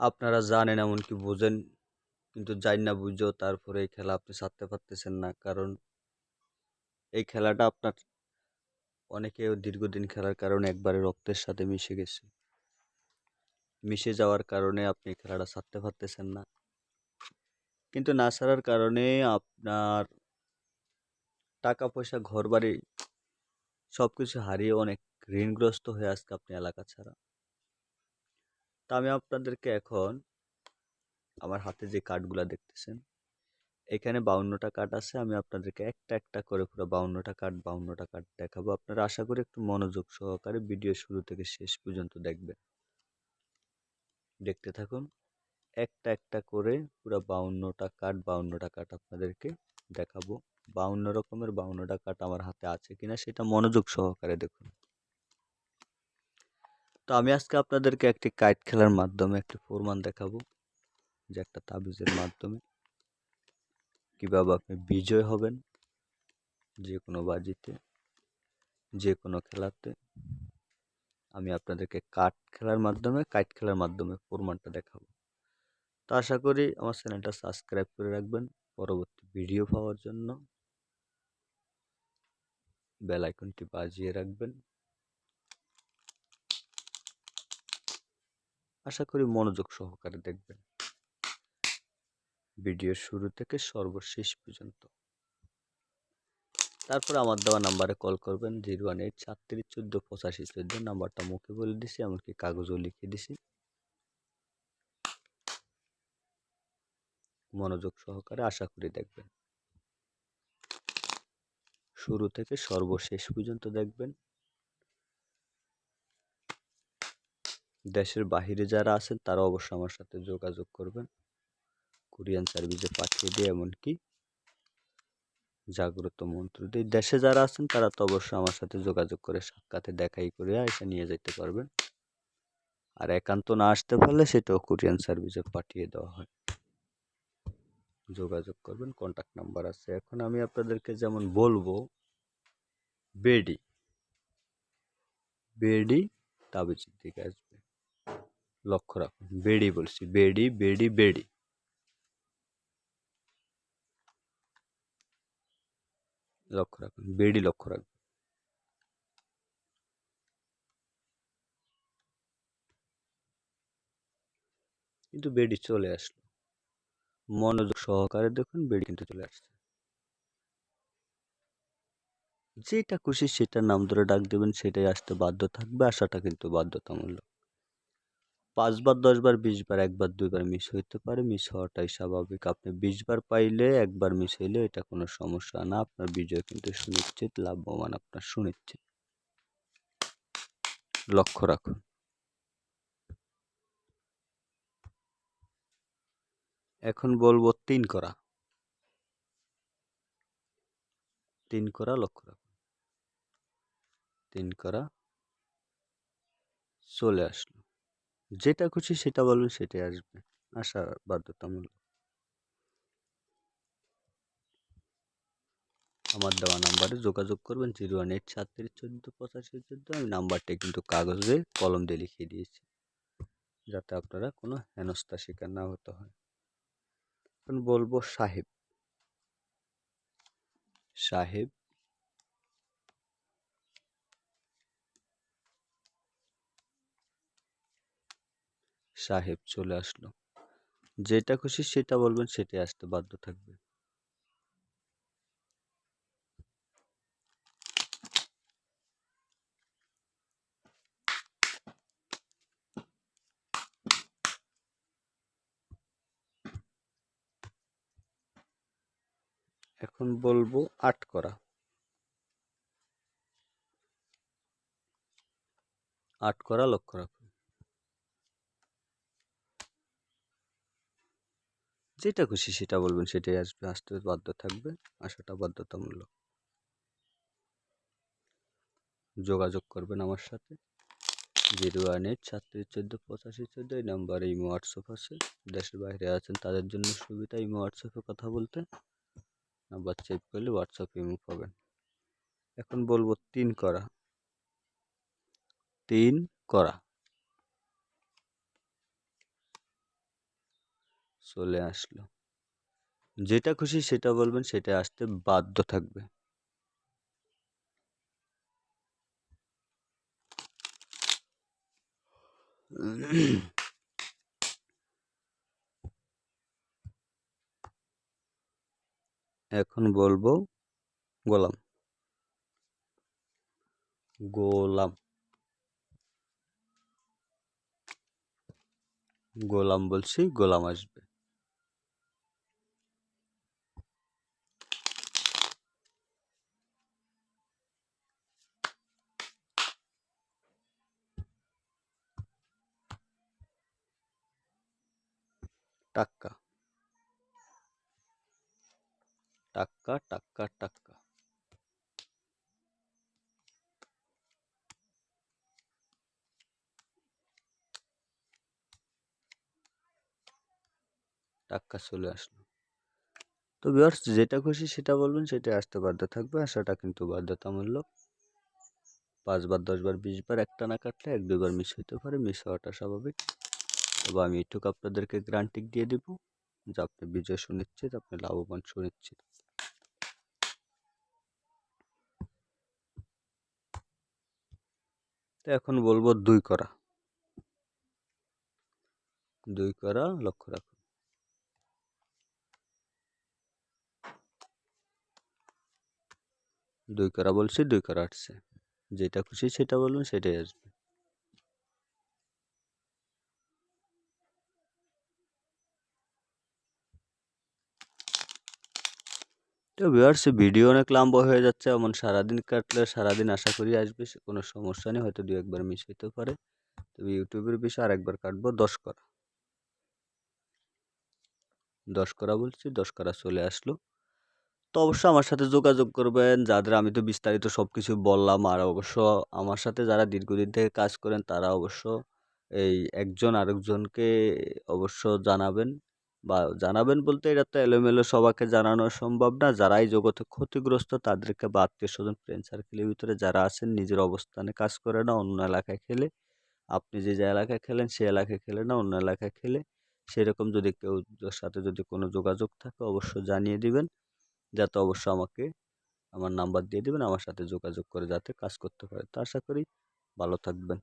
আপনারা জানেন, এমনকি বোঝেন। কিন্তু জানি না বুঝেও তারপরে এই খেলা আপনি ছাড়তে পারতেছেন না। কারণ এই খেলাটা আপনার অনেকে দীর্ঘদিন খেলার কারণে একবারে রক্তের সাথে মিশে গেছে। মিশে যাওয়ার কারণে আপনি খেলাটা ছাড়তে পারতেছেন না। কিন্তু না ছাড়ার কারণে আপনার টাকা, পয়সা ঘর বাড়ি সব কিছু হারিয়ে অনেক ঋণগ্রস্ত হয়ে আজকে আপনি এলাকা ছাড়া। তা আমি আপনাদেরকে এখন আমার হাতে যে কার্ডগুলো দেখতেছেন, এখানে বাউন্নটা কার্ড আছে। আমি আপনাদেরকে একটা একটা করে পুরো বাউন্নটা কার্ড বাউন্নটা কার্ড দেখাবো। আপনারা আশা করি একটু মনোযোগ সহকারে ভিডিও শুরু থেকে শেষ পর্যন্ত দেখবেন। দেখতে থাকুন, একটা একটা করে পুরো বাউন্নটা কার্ড বাউন্নটা কার্ড আপনাদেরকে দেখাবো। বাউন্ন রকমের বাউন্নটা কার্ড আমার হাতে আছে কিনা সেটা মনোযোগ সহকারে দেখুন। তো আমি আজকে আপনাদেরকে একটি কাইট খেলার মাধ্যমে একটি ফোরমান দেখাবো, যে একটা তাবিজের মাধ্যমে কীভাবে আপনি বিজয় হবেন যে কোনো বাজিতে যে কোনো খেলাতে। আমি আপনাদেরকে কাঠ খেলার মাধ্যমে, কাইট খেলার মাধ্যমে ফোরমানটা দেখাবো। তো আশা করি আমার চ্যানেলটা সাবস্ক্রাইব করে রাখবেন। পরবর্তী ভিডিও পাওয়ার জন্য বেল আইকনটি বাজিয়ে রাখবেন। আশা করি মনোযোগ সহকারে দেখবেন। ভিডিওর শুরু থেকে সর্বশেষ পর্যন্ত। তারপর আমার দেওয়া নাম্বারে কল করবেন, জিরো ওয়ান এইট, সাতত্রিশ, চোদ্দ, পঁচাশি, চোদ্দ, নাম্বারটা মুখে বলে দিছি, এমনকি কাগজও লিখে দিছি। মনোযোগ সহকারে আশা করি দেখবেন। শুরু থেকে সর্বশেষ পর্যন্ত দেখবেন। দেশের বাহিরে যারা আছেন, তারা অবশ্যই আমার সাথে যোগাযোগ করবেন। কোরিয়ান সার্ভিসে পাঠিয়ে দিয়ে এমনকি জাগ্রত মন্ত্র দিয়ে দেশে যারা আছেন, তারা তো অবশ্যই আমার সাথে যোগাযোগ করে সাক্ষাতে দেখাই করে এসে নিয়ে যেতে পারবেন। আর একান্ত না আসতে পারলে সেটাও কোরিয়ান সার্ভিসে পাঠিয়ে দেওয়া হয়। যোগাযোগ করবেন কন্ট্যাক্ট নাম্বার আছে। এখন আমি আপনাদেরকে যেমন বলব, বেডি বেডি তাবিজের দিকে আসবে। লক্ষ্য রাখুন। বেডি বলছি, বেডি বেডি বেডি। লক্ষ্য রাখুন, বেডি লক্ষ্য রাখবেন কিন্তু বেডি চলে আসলো। মনোযোগ সহকারে দেখুন, বেডি কিন্তু চলে আসছে। যেটা খুশি সেটার নাম ধরে ডাক দেবেন, সেটাই আসতে বাধ্য থাকবে আসাটা কিন্তু বাধ্যতামূলক। পাঁচবার দশবার বিশবার একবার, দুইবার মিস হইতে পারে। মিস হওয়াটাই স্বাভাবিক। আপনি বিশবার পাইলে একবার মিস হইলে এটা কোনো সমস্যা না। আপনার বিজয় কিন্তু সুনিশ্চিত, লাভবান আপনার সুনিশ্চিত। লক্ষ্য রাখুন। এখন বলব তিন করা। তিন করা, লক্ষ্য রাখুন। তিন করা, চলে আসলো। যেটা খুশি সেটা বলবেন সেটাই আসবে। আসা বাধ্যতামূলক। আমার দেওয়া নাম্বারে যোগাযোগ করবেন, জিরো ওয়ান এইট সাতত্রিশ চোদ্দ পঁচাশি চোদ্দ। আমি নাম্বারটা কিন্তু কাগজে কলম দিয়ে লিখিয়ে দিয়েছি, যাতে আপনারা কোনো হেনস্থা শিকার না হতে হয়। এখন বলব সাহেব। সাহেব সাহেব চলে আসলো। যেটা খুশি সেটা বলবেন, সেটাই আসতে বাধ্য থাকবে। এখন বলব আট করা। আট করা লক্ষ্য রাখুন। যেটা খুশি সেটা বলবেন, সেটাই আসবে আসতে বাধ্য থাকবে আসাটা বাধ্যতামূলক। যোগাযোগ করবেন আমার সাথে। জিরো ওয়ান এইট সাতত্রিশ চোদ্দ পঁচাশি চোদ্দ, এই নাম্বারে ইমো, হোয়াটসঅ্যাপ আছে। দেশের বাইরে আছেন, তাদের জন্য সুবিধা ইমো, হোয়াটসঅ্যাপে কথা বলতে। নাম্বার চেক করলে হোয়াটসঅ্যাপ ইমো পাবেন। এখন বলব তিন করা। তিন করা। চলে আসলো। যেটা খুশি সেটা বলবেন, সেটা আসতে বাধ্য থাকবে। এখন বলব গোলাম। গোলাম। গোলাম বলছি, গোলাম আসবে। টাক্কা। টাক্কা টাক্কা টাক্কা। টাক্কা চলে আসলো। তো ভিউয়ার্স যেটা খুশি সেটা বলবেন সেটা আসতে বাধ্য থাকবে। আসাটা কিন্তু বাধ্যতামূলক। পাঁচবার, দশবার, বিশবার একটা না কাটলে এক দুবার মিস হতে পারে। মিস হওয়াটা স্বাভাবিক। তবে আমি এটুকু আপনাদেরকে গ্রান্টিক দিয়ে দিব যে আপনি বিজয় সুনিশ্চিত, আপনি লাভবান সুনিশ্চিত। তো এখন বলব দুই করা। দুই করা লক্ষ্য রাখুন। দুই করা বলছি, দুই করা আসছে। যেটা খুশি সেটা বলুন, সেটাই আসবে। তো ভিউয়ার্স ভিডিও অনেক লম্বা হয়ে যাচ্ছে। এমন সারাদিন কাটলে সারাদিন আশা করি আসবে কোনো সমস্যা নেই। হয়তো দু একবার মিস হতে পারে। তবে ইউটিউবের বিষয়ে আরেকবার কাটবো। দশ করা। দশ করা বলছি, দশ করা চলে আসলো। তো অবশ্য আমার সাথে যোগাযোগ করবেন। যাদের আমি তো বিস্তারিত সব কিছু বললাম, আর অবশ্য আমার সাথে যারা দীর্ঘদিন থেকে কাজ করেন, তারা অবশ্য এই একজন আরেকজনকে অবশ্য জানাবেন। বা জানাবেন বলতে এটা তো এলোমেলো সবাইকে জানানো সম্ভব না। যারা এই জগতে ক্ষতিগ্রস্ত তাদেরকে বা আত্মীয় স্বজন ফ্রেন্ড সার্কেলের ভিতরে যারা আছেন, নিজের অবস্থানে কাজ করে না, অন্য এলাকায় খেলে। আপনি যে যে এলাকায় খেলেন, সে এলাকায় খেলে না, অন্য এলাকায় খেলে। সেরকম যদি কেউ সাথে যদি কোনো যোগাযোগ থাকে, অবশ্যই জানিয়ে দিবেন। যাতে অবশ্য আমাকে আমার নাম্বার দিয়ে দেবেন, আমার সাথে যোগাযোগ করে যাতে কাজ করতে পারে। তো আশা করি ভালো থাকবেন।